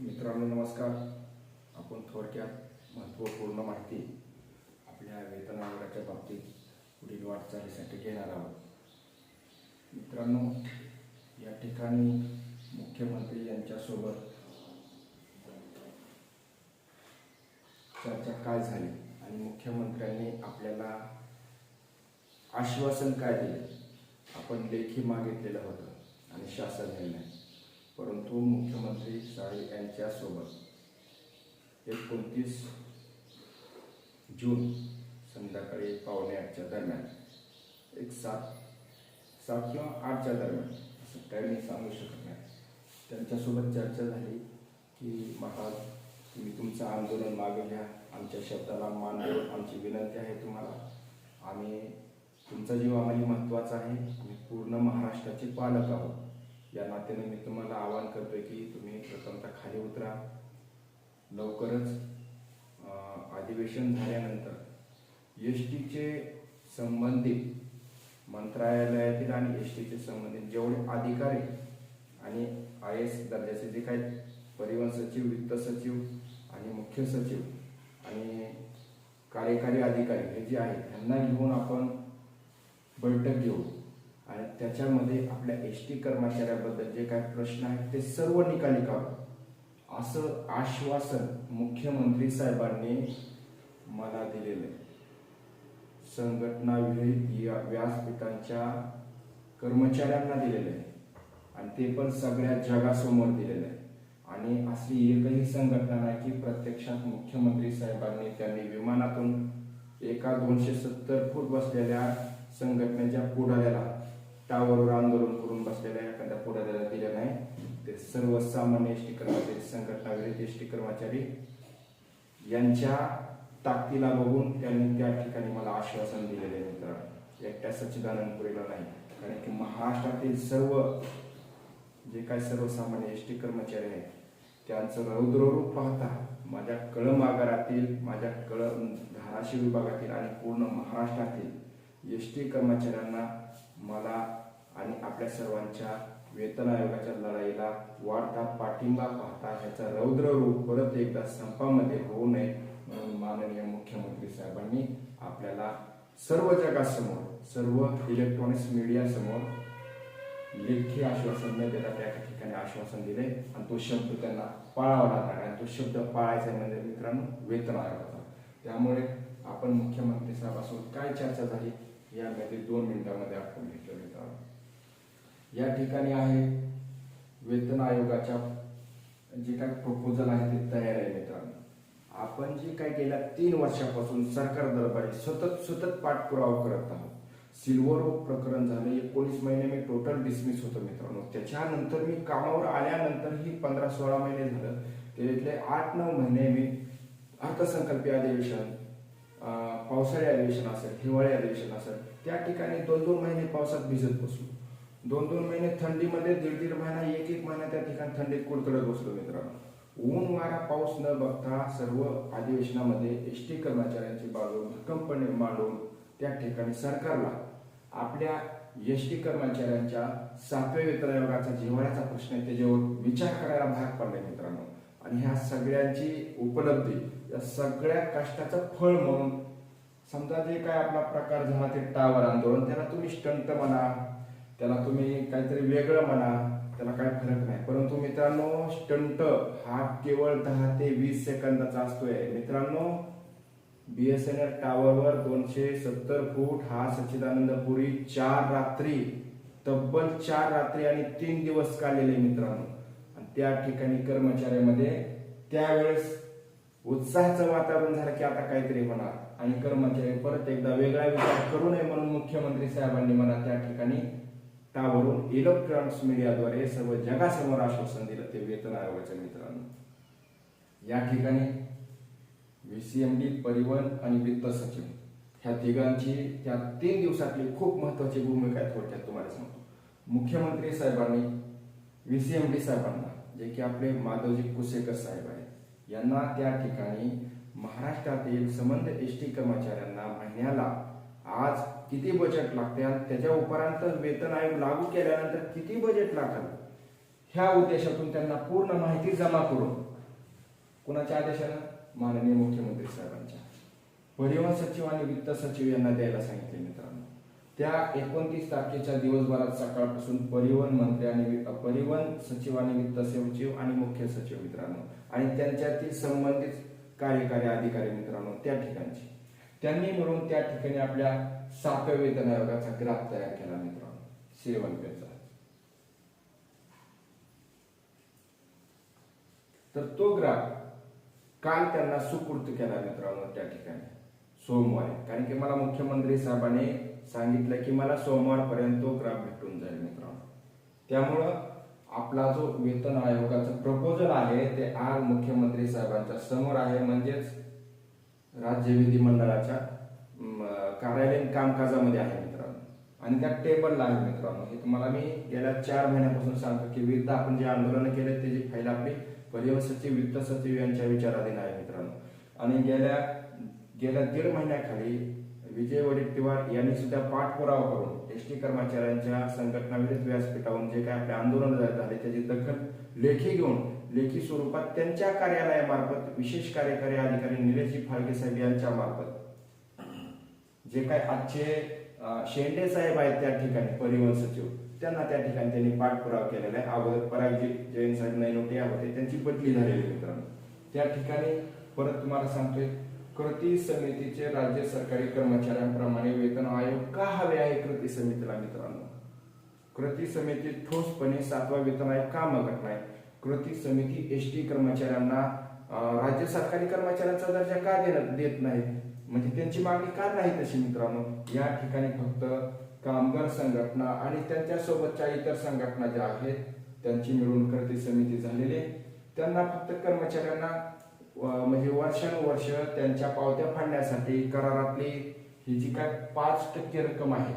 मित्रांनो नमस्कार. आपण थोडक्यात महत्त्वपूर्ण माहिती आपल्या वेतन आयोगाच्या बाबतीत पुढील वाटचालीसाठी घेणार आहोत. मित्रांनो या ठिकाणी मुख्यमंत्री यांच्यासोबत चर्चा काय झाली आणि मुख्यमंत्र्यांनी आपल्याला आश्वासन काय दिले? आपण लेखी मागितलेलं होतं आणि शासन निर्णय. परंतु मुख्यमंत्री साळी यांच्यासोबत एकोणतीस जून संध्याकाळी पावणे आठच्या दरम्यान एक सात सात किंवा आठच्या दरम्यान असं काही मी सांगू शकत नाही. त्यांच्यासोबत चर्चा झाली की महाराज तुम्ही तुमचं आंदोलन मागे घ्या. आमच्या शब्दाला मान देऊन आमची विनंती आहे तुम्हाला. आम्ही तुमचा जीव आम्हाला महत्त्वाचा आहे. आम्ही पूर्ण महाराष्ट्राचे पालक आहोत. या नात्याने मी तुम्हाला आवाहन करतोय की तुम्ही प्रथमतः खाली उतरा. लवकरच अधिवेशन झाल्यानंतर एस टीचे संबंधित मंत्रालयातील आणि एस टीचे संबंधित जेवढे अधिकारी आणि आय एस दर्जाचे जे काही परिवहन सचिव वित्त सचिव आणि मुख्य सचिव आणि कार्यकारी अधिकारी हे जे आहेत त्यांना घेऊन आपण बैठक घेऊ. आणि त्याच्यामध्ये आपल्या एस टी कर्मचाऱ्याबद्दल जे काही प्रश्न आहेत ते सर्व निकाली काढू. असं आश्वासन मुख्यमंत्री साहेबांनी मला दिलेलं आहे. संघटनाविरहित या व्यासपीठांच्या कर्मचाऱ्यांना दिलेलं आहे. आणि ते पण सगळ्या जगासमोर दिलेलं आहे. आणि असली एकही संघटना नाही की प्रत्यक्षात मुख्यमंत्री साहेबांनी त्यांनी विमानातून एका दोनशे सत्तर फूट बसलेल्या संघटनेच्या पुढाऱ्याला टावरवर आंदोलन करून बसलेल्या एखाद्या पुढाऱ्याला दिलं नाही. ते सर्वसामान्य एस टी कर्मचारी संघटना एस टी कर्मचारी यांच्या ताकदीला बघून त्यांनी त्या ठिकाणी मला आश्वासन दिलेले आहे मित्र. एकट्या सच्चिदानंदपुरीला नाही. कारण की महाराष्ट्रातील सर्व जे काही सर्वसामान्य एस टी कर्मचारी आहेत त्यांचं रौद्ररूप पाहता माझ्या कळम आगारातील माझ्या कळम धाराशिव विभागातील आणि पूर्ण महाराष्ट्रातील एस टी कर्मचाऱ्यांना मला आपल्या सर्वांच्या वेतन आयोगाच्या लढाईला वाढता पाठिंबा पाहता ह्याचा रौद्र रूप परत एकदा संपामध्ये होऊ नये म्हणून माननीय मुख्यमंत्री साहेबांनी आपल्याला सर्व जगासमोर सर्व इलेक्ट्रॉनिक्स मीडिया समोर लेखी आश्वासन न देता त्या ठिकाणी आश्वासन दिले आणि तो शब्द त्यांना पाळावा लागणार आणि तो शब्द पाळायचा म्हणजे मित्रांनो वेतन आयोगाचा. त्यामुळे आपण मुख्यमंत्री साहेबासोबत काय चर्चा झाली? यामध्ये दोन मिनिटांमध्ये आपण घेतलं मित्रांनो या ठिकाणी आहे. वेतन आयोगाच्या जे काय प्रपोजल आहे ते तयार आहे मित्रांनो. आपण जे काही गेल्या तीन वर्षापासून सरकार दरबारी सतत सतत पाठपुरावा करत आहोत. सिल्वर ओक प्रकरण झालं एकोणीस महिने मी टोटल डिसमिस होतो मित्रांनो. त्याच्यानंतर मी कामावर आल्यानंतर ही पंधरा सोळा महिने झालं. त्याच्यातले आठ नऊ महिने मी अर्थसंकल्पीय अधिवेशन पावसाळी अधिवेशन असेल हिवाळी अधिवेशन असेल त्या ठिकाणी दोन दोन महिने पावसात भिजत बसलो. दोन दोन महिने थंडीमध्ये दीड दीड महिना एक एक महिना त्या ठिकाणी थंडीत कुडकडत बसलो मित्रांनो ऊन वारा पाऊस न बघता सर्व अधिवेशनामध्ये एस टी कर्मचाऱ्यांची बाजू भक्कमपणे मांडून त्या ठिकाणी सरकारला आपल्या एस टी कर्मचाऱ्यांच्या सातव्या वेतन आयोगाचा जिव्हाळ्याचा प्रश्न आहे त्याच्यावर विचार करायला भाग पडलाय मित्रांनो. आणि ह्या सगळ्यांची उपलब्धी या सगळ्या कष्टाचं फळ म्हणून समजा जे काय आपला प्रकार झाला ते टावर आंदोलन त्याला तुम्ही स्टंट म्हणा त्याला तुम्ही काहीतरी वेगळं म्हणा त्याला काय फरक नाही. परंतु मित्रांनो स्टंट हा केवळ दहा ते वीस सेकंदाचा असतोय. मित्रांनो बीएसएनएल टावरवर दोनशे सत्तर फूट हा सच्चिदानंदपुरी चार रात्री तब्बल चार रात्री आणि तीन दिवस काढलेले मित्रांनो. आणि त्या ठिकाणी कर्मचाऱ्यामध्ये त्यावेळेस उत्साहाचं वातावरण झालं की आता काहीतरी होणार. आणि कर्मचारी परत एकदा वेगळा विचार करू नये म्हणून मुख्यमंत्री साहेबांनी मला त्या ठिकाणी त्यावरून इलेक्ट्रॉनिक्स मीडियाद्वारे सर्व जगासमोर आश्वासन दिलं ते वेतन आयोगाच्या मित्रांनो. या ठिकाणी व्हीसीएमडी परिवहन आणि वित्त सचिव ह्या तिघांची त्या तीन दिवसातली खूप महत्वाची भूमिका आहे थोडक्यात तुम्हाला सांगतो. मुख्यमंत्री साहेबांनी व्हीसीएमडी साहेबांना जे की आपले माधवजी कुसेकर साहेब आहेत यांना त्या ठिकाणी महाराष्ट्रातील संबंध एस टी कर्मचाऱ्यांना महिन्याला आज किती बजेट लागते आणि त्याच्या उपरांत वेतन आयोग लागू केल्यानंतर किती बजेट लागतात ह्या उद्देशातून त्यांना पूर्ण माहिती जमा करून कुणाच्या आदेशानं माननीय मुख्यमंत्री साहेबांच्या. परिवहन सचिव आणि वित्त सचिव यांना द्यायला सांगितले मित्रांनो. त्या एकोणतीस तारखेच्या दिवसभरात सकाळपासून परिवहन मंत्री आणि परिवहन सचिव आणि वित्त सचिव आणि मुख्य सचिव मित्रांनो आणि त्यांच्यातील संबंधित कार्यकारी अधिकारी मित्रांनो त्या ठिकाणची. त्यांनी म्हणून त्या ठिकाणी आपल्या सातव्या वेतन आयोगाचा ग्राफ तयार केला मित्रांनो. सेवन पेचा तर तो ग्राफ काल त्यांना सुपूर्त केला मित्रांनो त्या ठिकाणी सोमवारी. कारण की मला मुख्यमंत्री साहेबांनी सांगितलं की मला सोमवारपर्यंत तो ग्राफ भेटून जाईल मित्रांनो. त्यामुळं आपला जो वेतन आयोगाचं प्रपोजल आहे ते आज मुख्यमंत्री साहेबांच्या समोर आहे. म्हणजेच राज्य विधिमंडळाच्या कार्यालयीन कामकाजामध्ये आहे मित्रांनो. आणि त्या टेबलला आहे मित्रांनो. हे तुम्हाला मी गेल्या चार महिन्यापासून सांगतो की विविध आपण जे आंदोलन केले त्याची फाईल आपली परिवहन सचिव वित्त सचिव यांच्या विचाराधीन आहे मित्रांनो. आणि गेल्या गेल्या दीड महिन्याखाली विजय वडेट्टीवार यांनी सुद्धा पाठपुरावा करून एस टी कर्मचाऱ्यांच्या संघटनाविरुद्ध व्यासपीठावरून जे काय आपले आंदोलन झाले त्याची दखल लेखी घेऊन लेखी स्वरूपात त्यांच्या कार्यालयामार्फत विशेष कार्यकारी अधिकारी निलेशजी फाळके साहेब यांच्या मार्फत. जे काय आजचे शेंडे साहेब आहेत त्या ठिकाणी परिवहन सचिव त्यांना त्या ठिकाणी त्यांनी पाठपुरावा केलेला आहे. अगोदर परागजी जैन साहेब नैनोटे होते त्यांची बदली झालेली आहे मित्रांनो. त्या ठिकाणी परत तुम्हाला सांगतोय कृती समितीचे राज्य सरकारी कर्मचाऱ्यांप्रमाणे वेतन आयोग का हवे आहे कृती समितीला मित्रांनो? कृती समिती ठोसपणे सातवा वेतन आयोग का मागत नाही? कृती समिती एस टी कर्मचाऱ्यांना राज्य सरकारी कर्मचाऱ्यांचा दर्जा का देण्यात देत नाही म्हणजे त्यांची मागणी का नाही तशी मित्रांनो? या ठिकाणी फक्त कामगार संघटना आणि त्यांच्या सोबतच्या इतर संघटना ज्या आहेत त्यांची मिळून कृती समिती झालेली आहे. त्यांना फक्त कर्मचाऱ्यांना म्हणजे वर्षानुवर्ष त्यांच्या पावत्या फाडण्यासाठी करारातली ही जी काय पाच टक्के रक्कम आहे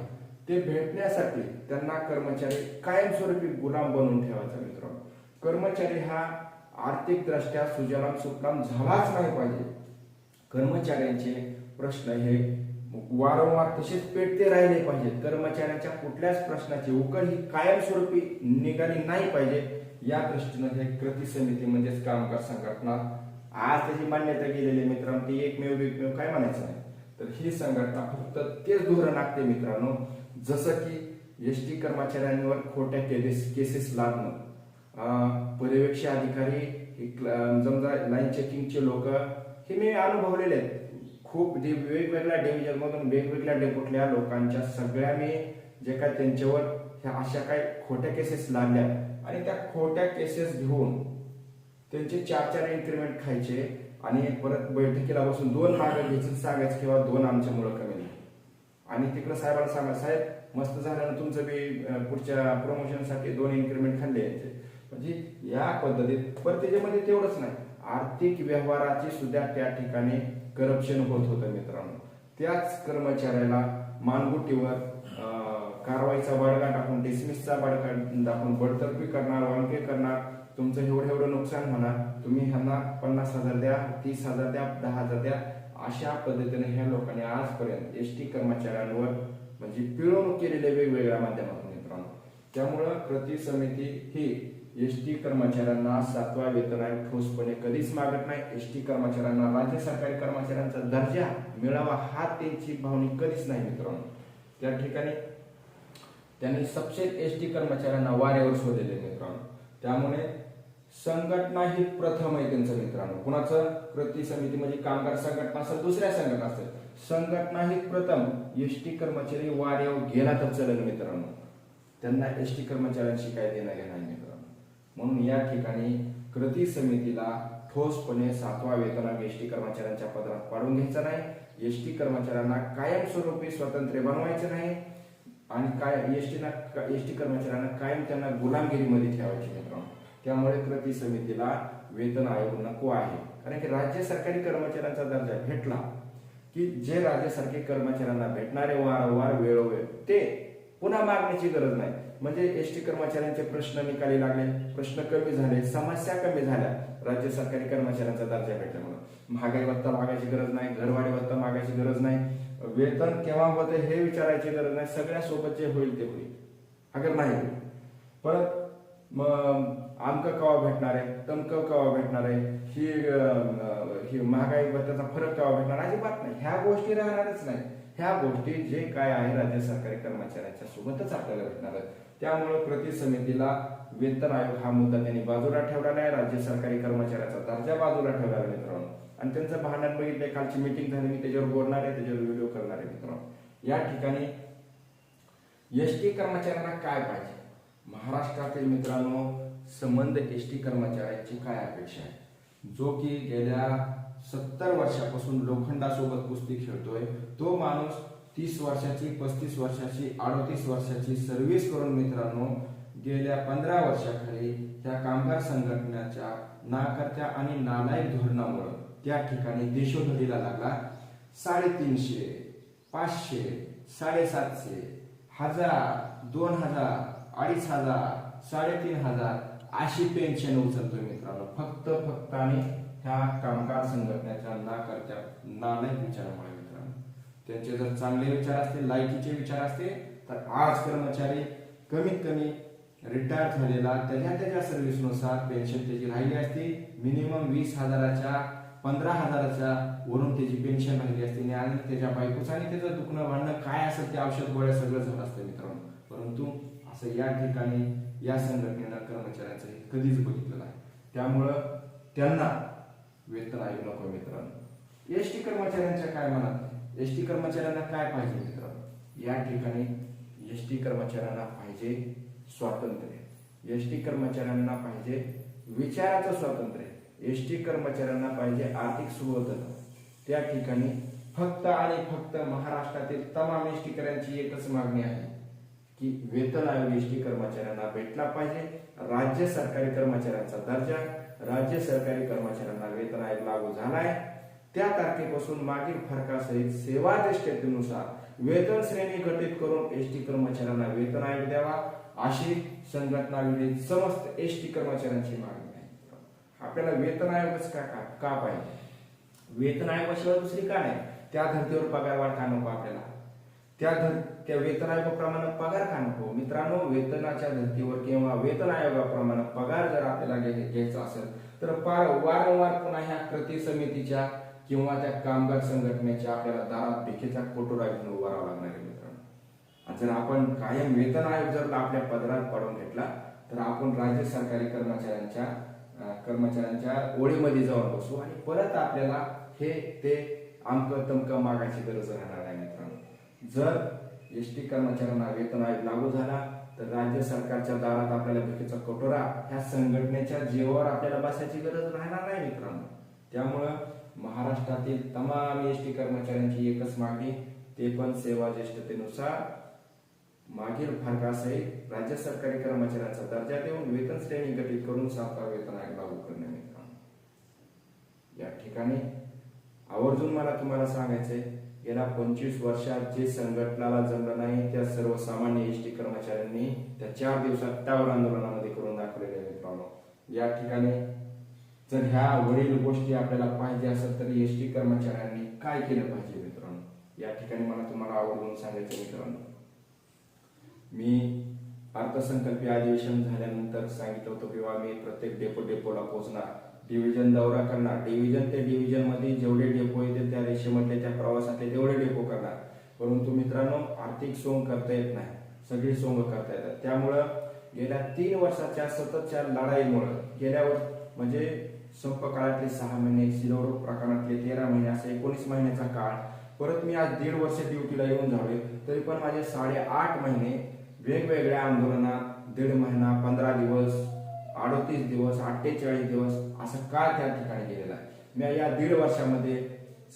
ते भेटण्यासाठी त्यांना कर्मचारी कायमस्वरूपी गुलाम बनवून ठेवायचा मित्रांनो. कर्मचारी हा आर्थिकदृष्ट्या सुजलाम सुफलाम झालाच नाही पाहिजे. कर्मचाऱ्यांचे प्रश्न हे वारंवार तसेच पेटते राहिले पाहिजेत कर्मचाऱ्यांच्या कुठल्याच प्रश्नाची उकल ही कायमस्वरूपी निघाली नाही पाहिजे. या दृष्टीनं हे कृती समिती म्हणजेच कामगार संघटना आज त्याची मान्यता गेलेली मित्रांनो. ती एकमेव एकमेव काय म्हणायचं नाही. तर ही संघटना फक्त तेच धोरण आखते मित्रांनो. जसं की एस टी कर्मचाऱ्यांवर खोट्या केसेस केसेस लागणं. पर्यवेक्षी अधिकारी समजा लाईन चेकिंगचे लोक हे मी अनुभवलेले आहेत. खूप जे वेगवेगळ्या डिव्हिजनमधून वेगवेगळ्या डेपुटल्या लोकांच्या सगळ्या मी जे काय त्यांच्यावर ह्या अशा काही खोट्या केसेस लागल्या आणि त्या खोट्या केसेस घेऊन त्यांचे चार चार इन्क्रीमेंट खायचे आणि परत बैठकीला बसून दोन मागं घ्यायचं सांगायचं किंवा दोन आमच्यामुळं कमी आणि तिकडं साहेबांना सांगा साहेब मस्त झाल्यानं तुमचं बी पुढच्या प्रमोशनसाठी दोन इन्क्रीमेंट खाल्ले यायचे म्हणजे या पद्धतीत पण त्याच्यामध्ये तेवढंच नाही. आर्थिक व्यवहाराची सुद्धा त्या ठिकाणी करप्शन होत होतं मित्रांनो. त्याच कर्मचाऱ्याला मानगुटीवर कारवाईचा बडगा टाकून डिसमिसचा बडगा टाकून बडतर्फी करणार वांके करणार तुमचं एवढं एवढं नुकसान होणार तुम्ही ह्यांना पन्नास हजार द्या तीस हजार द्या दहा हजार द्या अशा पद्धतीने ह्या लोकांनी आजपर्यंत एस टी कर्मचाऱ्यांवर म्हणजे पिळवणूक केलेल्या वेगवेगळ्या माध्यमातून मित्रांनो. त्यामुळं कृती समिती ही एस टी कर्मचाऱ्यांना सातवा वेतन आयोग ठोसपणे कधीच मागत नाही. एस टी कर्मचाऱ्यांना राज्य सरकारी कर्मचाऱ्यांचा दर्जा मिळावा हा त्यांची भावनी कधीच नाही मित्रांनो. त्या ठिकाणी त्यांनी सबसेट एस टी कर्मचाऱ्यांना वाऱ्यावर शोधलेले मित्रांनो. त्यामुळे संघटना ही प्रथम आहे त्यांचं मित्रांनो. कुणाचं? कृती समिती म्हणजे कामगार संघटना असेल दुसऱ्या संघटना असेल संघटना ही प्रथम एस टी कर्मचारी वाऱ्यावर गेला तर चलन मित्रांनो. त्यांना एस टी कर्मचाऱ्यांशी काय देणं घेणार मित्रांनो? म्हणून या ठिकाणी कृती समितीला ठोसपणे सातवा वेतन एस टी कर्मचाऱ्यांच्या पदरात पाडून घ्यायचा नाही. एस टी कर्मचाऱ्यांना कायमस्वरूपी स्वातंत्र्य बनवायचे नाही. आणि काय एस टी एस टी कर्मचाऱ्यांना कायम त्यांना गुलामगिरीमध्ये ठेवायचे मित्रांनो. त्यामुळे कृती समितीला वेतन आयोग नको आहे. कारण की राज्य सरकारी कर्मचाऱ्यांचा दर्जा भेटला की जे राज्य सरकारी कर्मचाऱ्यांना भेटणारे वारंवार वेळोवेळ ते पुन्हा मागण्याची गरज नाही. म्हणजे एस टी कर्मचाऱ्यांचे प्रश्न निकाली लागले प्रश्न कमी झाले समस्या कमी झाल्या. राज्य सरकारी कर्मचाऱ्यांचा दर्जा भेटल्यामुळे महागाई भत्ता मागायची गरज नाही घरवाडी भत्ता मागायची गरज नाही. वेतन केव्हा होते हे विचारायची गरज नाही. सगळ्या सोबत जे होईल ते होईल. अगर नाही परत मग आमकं कवा भेटणार आहे? तमकं कवा भेटणार आहे? ही ही महागाई भत्त्याचा फरक कवा भेटणार? अजिबात नाही. ह्या गोष्टी राहणारच नाही. ह्या गोष्टी जे काय आहे राज्य सरकारी कर्मचाऱ्यांच्या सोबतच आपल्याला भेटणार आहे त्यामुळे कृती समितीला वेतन आयोग हा मुद्दा त्यांनी बाजूला ठेवला नाही राज्य सरकारी कर्मचाऱ्याचा दर्जा बाजूला ठेवला आहे मित्रांनो. आणि त्यांचं भांडण बघितले कालची मीटिंग झाली मी त्याच्यावर बोलणार आहे त्याच्यावर व्हिडिओ करणार आहे मित्रांनो. या ठिकाणी एस टी कर्मचाऱ्यांना काय पाहिजे? महाराष्ट्रातील मित्रांनो संबंध एस टी कर्मचाऱ्यांची काय अपेक्षा आहे? जो की गेल्या सत्तर वर्षापासून लोखंडासोबत कुस्ती खेळतोय. तो माणूस तीस वर्षाची पस्तीस वर्षाची अडतीस वर्षाची सर्व्हिस करून मित्रांनो गेल्या पंधरा वर्षाखाली त्या कामगार संघटनेच्या नाकर्त्या आणि नालायक धोरणामुळं त्या ठिकाणी देशोधडीला लागला. साडेतीनशे पाचशे साडेसातशे हजार दोन हजार अडीच हजार साडेतीन हजार अशी पेन्शन उचलतोय मित्रांनो. फक्त फक्त आणि ह्या कामगार संघटनेच्या ना करत्या नालायक विचारामुळे मित्रांनो. त्यांचे जर चांगले विचार असतील लायकीचे विचार असतील तर आज कर्मचारी कमीत कमी रिटायर झालेला त्याच्या त्याच्या सर्व्हिसनुसार पेन्शन त्याची राहिली असती. मिनिमम वीस हजाराच्या पंधरा हजाराच्या वरून त्याची पेन्शन राहिली असते. आणि त्याच्या बायकोचं आणि त्याचं दुखणं भांडणं काय असेल ते औषध गोळ्या सगळं झालं असतं मित्रांनो. परंतु असं या ठिकाणी या संघटनेनं कर्मचाऱ्यांचं हे कधीच बघितलं नाही. त्यामुळं त्यांना वेतन आयोग नको मित्रांनो. एस टी कर्मचाऱ्यांच्या काय मनात? एस टी कर्मचाऱ्यांना काय पाहिजे मित्रांनो? या ठिकाणी एस टी कर्मचाऱ्यांना पाहिजे स्वातंत्र्य. एस टी कर्मचाऱ्यांना पाहिजे विचाराचं स्वातंत्र्य. एस टी कर्मचाऱ्यांना पाहिजे आर्थिक सुबोधता. त्या ठिकाणी फक्त आणि फक्त महाराष्ट्रातील तमाम एस एकच मागणी आहे की वेतन आयोग एस टी कर्मचाऱ्यांना भेटला पाहिजे. राज्य सरकारी कर्मचाऱ्यांचा दर्जा राज्य सरकारी कर्मचाऱ्यांना वेतन आयोग लागू झालाय. त्या तारखेपासून मागील फरकासहित सेवा ज्येष्ठतेनुसार वेतन श्रेणी घटित करून एस टी कर्मचाऱ्यांना वेतन आयोग द्यावा अशी संघटना विरोधी समस्त एस टी कर्मचाऱ्यांची मागणी आहे. आपल्याला वेतन आयोगच का का का पाहिजे? वेतन आयोगाशिवाय दुसरी का नाही? त्या धर्तीवर पगार वाढ का नको आपल्याला. त्या धर्ती त्या वेतन आयोगाप्रमाणे पगार का नको? मित्रांनो वेतनाच्या धर्तीवर किंवा वेतन आयोगाप्रमाणे पगार जर आपल्याला घ्यायचा असेल तर पार वारंवार पुन्हा ह्या कृती समितीच्या किंवा त्या कामगार संघटनेच्या आपल्याला दारात भिकेचा कोटोरा घेऊन उभा लागणार आहे मित्रांनो. आणि जर आपण कायम वेतन आयोग जर आपल्या पदरात पडून घेतला तर आपण राज्य सरकारी कर्मचाऱ्यांच्या कर्मचाऱ्यांच्या ओळीमध्ये जाऊन बसू आणि परत आपल्याला हे ते अंक तमक मागायची गरज राहणार नाही मित्रांनो. जर एस टी कर्मचाऱ्यांना वेतन आयोग लागू झाला तर राज्य सरकारच्या दारात आपल्याला भिकेचा कटोरा ह्या संघटनेच्या जीवावर आपल्याला बसायची गरज राहणार नाही मित्रांनो. त्यामुळं महाराष्ट्रातील तमाम एस टी कर्मचाऱ्यांची एकच मागणी ते पण सेवा ज्येष्ठतेनुसार मागील फरकासहित राज्य सरकारी कर्मचाऱ्यांचा दर्जा देऊन वेतन श्रेणी गठीत करून सातवा वेतन आयोग लागू करणे मित्रांनो या ठिकाणी आवर्जून मला तुम्हाला सांगायचंय गेल्या पंचवीस वर्षात जे संघटनाला जमलं नाही त्या सर्वसामान्य एस टी कर्मचाऱ्यांनी त्या चार दिवसात त्यावर आंदोलनामध्ये करून दाखवलेले आहे मित्रांनो या ठिकाणी जर ह्या वरील गोष्टी आपल्याला पाहिजे असेल तर एस टी कर्मचाऱ्यांनी काय केलं पाहिजे मित्रांनो? या ठिकाणी मला तुम्हाला आवर्जून सांगायचं मित्रांनो. मी अर्थसंकल्पीय अधिवेशन झाल्यानंतर सांगितलं होतं किंवा मी प्रत्येक डेपो डेपोला पोहोचणार. डिव्हिजन दौरा करणार. डिव्हिजन ते डिव्हिजनमध्ये जेवढे डेपो येतील त्या रेषेमधले त्या प्रवासातले तेवढे डेपो करणार. परंतु मित्रांनो आर्थिक सोंग करता येत नाही. सगळी सोंग करता येतात. त्यामुळं गेल्या तीन वर्षाच्या सततच्या लढाईमुळं गेल्या वर्ष म्हणजे संप काळातले सहा महिने शिरोरोग प्रकरणातले तेरा महिने असे एकोणीस महिन्याचा काळ. परत मी आज दीड वर्ष ड्युटीला येऊन झालोय तरी पण माझे साडेआठ महिने वेगवेगळ्या आंदोलनात दीड महिना पंधरा दिवस अडतीस दिवस अठ्ठेचाळीस दिवस असं काळ त्या ठिकाणी गेलेला आहे. मी या दीड वर्षामध्ये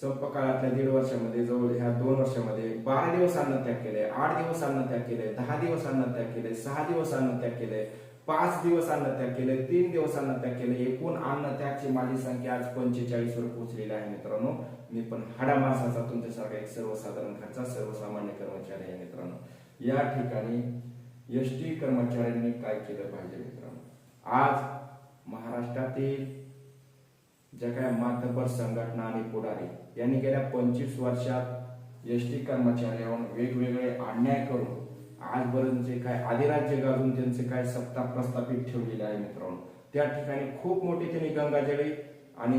संप काळातल्या दीड वर्षामध्ये जवळ ह्या दोन वर्षामध्ये बारा दिवस त्याग केले आठ दिवस त्याग केले दहा दिवस त्याग केले सहा दिवस त्याग केले पाच दिवस अन्नत्याग केले तीन दिवस त्याग केले. एकूण अन्नत्यागची माझी संख्या आज पंचेचाळीस वर पोहोचलेली आहे मित्रांनो. मी पण हाडा माणसाचा तुमच्यासारखा एक सर्वसाधारण घरचा सर्वसामान्य कर्मचारी आहे मित्रांनो. या ठिकाणी एस टी कर्मचाऱ्यांनी काय केलं पाहिजे मित्रांनो? आज महाराष्ट्रातील ज्या काय मातबर संघटना आणि पुढारी यांनी गेल्या पंचवीस वर्षात एस टी कर्मचाऱ्यांवर वेगवेगळे अन्याय करून आजपर्यंत जे काय अधिराज्य गाजून त्यांचे काय सत्ता प्रस्थापित ठेवलेले आहे मित्रांनो. त्या ठिकाणी खूप मोठी त्यांनी गंगाजळी आणि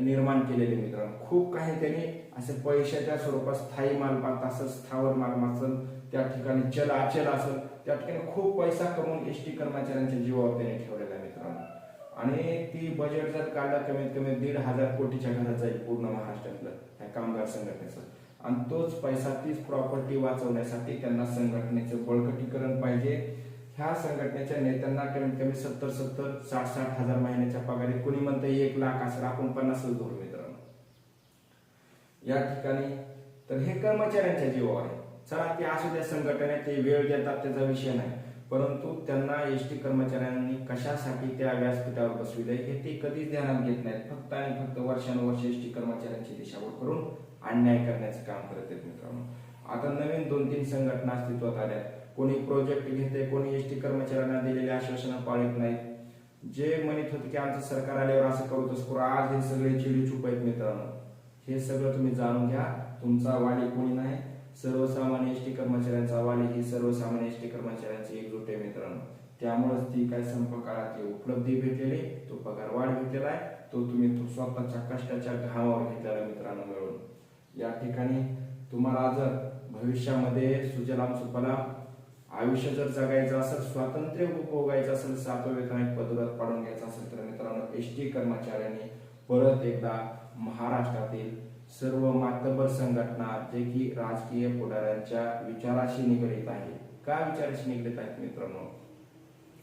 निर्माण केलेले मित्रांनो. खूप काही त्यांनी असे पैशाच्या स्वरूपात स्थायी मालमत्ता असं स्थावर मालमत्ता त्या ठिकाणी चल अचल असेल त्या ठिकाणी खूप पैसा कमवून एस टी कर्मचाऱ्यांच्या जीवावर त्याने ठेवलेला आहे मित्रांनो. आणि ती बजेट जर काढलं कमीत कमी दीड हजार कोटीच्या घरात जाईल पूर्ण महाराष्ट्रातलं ह्या कामगार संघटनेचं. आणि तोच पैसा तीच प्रॉपर्टी वाचवण्यासाठी त्यांना संघटनेचं बळकटीकरण पाहिजे. ह्या संघटनेच्या नेत्यांना कमीत कमी सत्तर सत्तर साठ साठ हजार महिन्याच्या पगारी कोणी म्हणतं एक लाख असेल आपण पन्नासच धरू मित्रांनो. या ठिकाणी तर हे कर्मचाऱ्यांच्या जीवावर आहे. चला ते असू त्या संघटने ते वेळ देतात त्याचा विषय नाही. परंतु त्यांना एस टी कर्मचाऱ्यांनी कशासाठी त्या व्यासपीठावर बसविले हे ते कधीच ध्यानात घेत नाहीत. फक्त आणि फक्त वर्षानुवर्ष एस टी कर्मचाऱ्यांची दिशाभूल करून अन्याय करण्याचं काम करत आहेत मित्रांनो. आता नवीन दोन तीन संघटना अस्तित्वात आल्या कोणी प्रोजेक्ट घेते कोणी एस टी कर्मचाऱ्यांना दिलेली आश्वासनं पाळत नाहीत. जे म्हणत होते की आमचं सरकार आल्यावर असं करू तसं करू आज हे सगळे चिडी चुप आहेत मित्रांनो. हे सगळं तुम्ही जाणून घ्या. तुमचा वाली कोणी नाही सर्वसामान्य एस टी कर्मचाऱ्यांचा वाली ही सर्वसामान्य एस टी कर्मचाऱ्यांची एकजूट आहे मित्रांनो. त्यामुळेच ती काय संप काळात उपलब्धी भेटलेली तो पगार वाढ भेटलेला आहे. तो तुम्ही तो स्वतःच्या कष्टाच्या घामावर घेतलेला मित्रांनो मिळून. या ठिकाणी तुम्हाला जर भविष्यामध्ये सुजलाम सुफलाम आयुष्य जर जगायचं असेल स्वातंत्र्य उपभोगायचं असेल सातव्या वेतन एक पदरात पाडून घ्यायचं असेल तर मित्रांनो एस टी कर्मचाऱ्यांनी परत एकदा महाराष्ट्रातील सर्व मातबर संघटना जे की राजकीय पुढाऱ्यांच्या विचाराशी निगडीत आहे. का विचाराशी निगडीत आहेत मित्रांनो?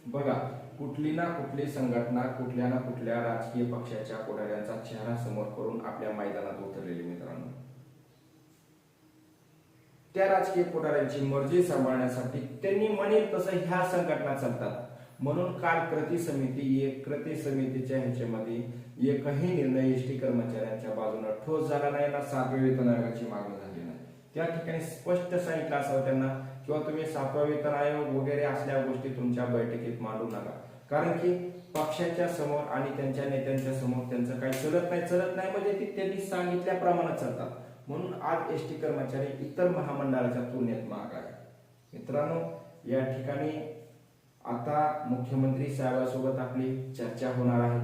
बघा कुठली ना कुठली संघटना कुठल्या ना कुठल्या राजकीय पक्षाच्या पुढाऱ्यांचा चेहरा समोर करून आपल्या मैदानात उतरलेली मित्रांनो. त्या राजकीय पुढाऱ्यांची मर्जी सांभाळण्यासाठी त्यांनी म्हणेल तसं ह्या संघटना चालतात. म्हणून काल कृती समिती एक कृती समितीच्या ह्याच्यामध्ये एकही निर्णय एस टी कर्मचाऱ्यांच्या बाजूने ठोस झाला नाही ना सातव्या वेतन आयोगाची मागणी झाली नाही. त्या ठिकाणी स्पष्ट सांगितलं असावं त्यांना किंवा तुम्ही सातवा वेतन आयोग वगैरे असल्या गोष्टी तुमच्या बैठकीत मांडू नका. कारण की पक्षाच्या समोर आणि त्यांच्या नेत्यांच्या समोर त्यांचं काही चलत नाही चलत नाही म्हणजे ती त्यांनी सांगितल्याप्रमाणे चालतात. म्हणून आज एस टी कर्मचारी इतर महामंडळाच्या तुलनेत महाग आहे मित्रांनो या ठिकाणी आता मुख्यमंत्री साहेबांसोबत आपली चर्चा होणार आहे.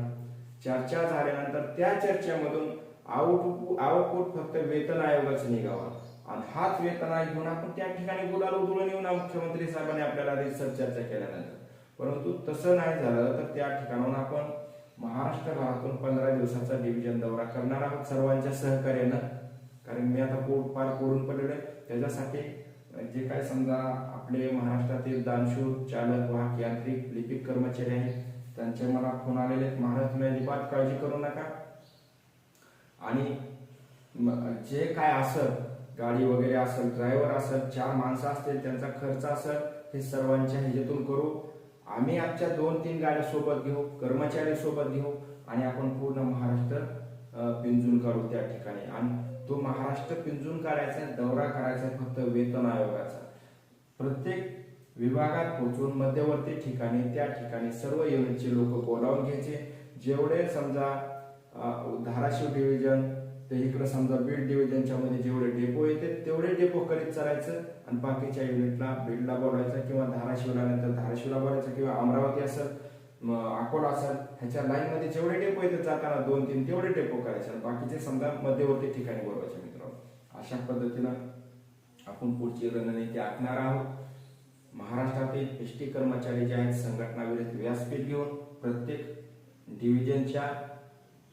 चर्चा झाल्यानंतर त्या चर्चेमधून आउट आउटपुट फक्त वेतन आयोगाचं निघावा. आणि हाच वेतन आयोग घेऊन आपण त्या ठिकाणी गुलाल उधळून येऊन मुख्यमंत्री साहेबांनी आपल्याला रिसर्च चर्चा केल्यानंतर. परंतु तसं नाही झालं तर त्या ठिकाणाहून आपण महाराष्ट्र भागातून पंधरा दिवसाचा डिव्हिजन दौरा करणार आहोत सर्वांच्या सहकार्यानं. कारण मी आता पोट पार करून पडलेलं त्याच्यासाठी जे काय समजा आपले महाराष्ट्रातील दानशूर चालक वाहक यांत्रिक लिपिक कर्मचारी आहेत. त्यांचे मला फोन आलेले आहेत महाराज तुम्ही अजिबात काळजी करू नका. आणि जे काय असेल गाडी वगैरे असेल ड्रायव्हर असेल चार माणसं असतील त्यांचा खर्च असेल हे सर्वांच्या ह्याच्यातून करू. आम्ही आजच्या दोन तीन गाड्या सोबत घेऊ कर्मचारी सोबत घेऊ आणि आपण पूर्ण महाराष्ट्र पिंजून काढू त्या ठिकाणी. आणि तो महाराष्ट्र पिंजून काढायचा दौरा करायचा फक्त वेतन आयोगाचा. प्रत्येक विभागात पोहोचून मध्यवर्ती ठिकाणी त्या ठिकाणी सर्व युनिटचे लोक बोलावून घ्यायचे. जेवढे समजा धाराशिव डिव्हिजन ते इकडं समजा बीड डिव्हिजनच्या मध्ये जेवढे डेपो येते तेवढे डेपो करीत चालायचं. आणि बाकीच्या युनिटला बीडला बोलायचं किंवा धाराशिवला नंतर धाराशिवला बोलायचं किंवा अमरावती असेल अकोला असेल ह्याच्या लाईन मध्ये जेवढे डेपो येते जाताना दोन तीन तेवढे डेपो करायचे. आणि बाकीचे समजा मध्यवर्ती ठिकाणी बोलवायचे मित्रांनो. अशा पद्धतीनं आपण पुढची रणनीती आखणार आहोत. महाराष्ट्रातील एस टी कर्मचारी जे आहेत संघटना व्यासपीठ घेऊन प्रत्येक डिव्हिजनच्या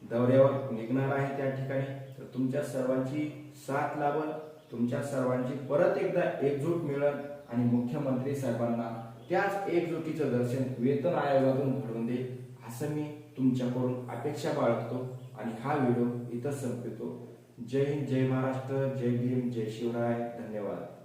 दौऱ्यावर निघणार आहे त्या ठिकाणी. तर तुमच्या सर्वांची साथ लाभल तुमच्या सर्वांची परत एकदा एकजूट मिळत आणि मुख्यमंत्री साहेबांना त्याच एकजुटीचं दर्शन वेतन आयोगातून घडवून दे असं मी तुमच्याकडून अपेक्षा बाळगतो आणि हा व्हिडिओ इथं संपवितो जय हिंद जय महाराष्ट्र जय भीम जय शिवराय धन्यवाद.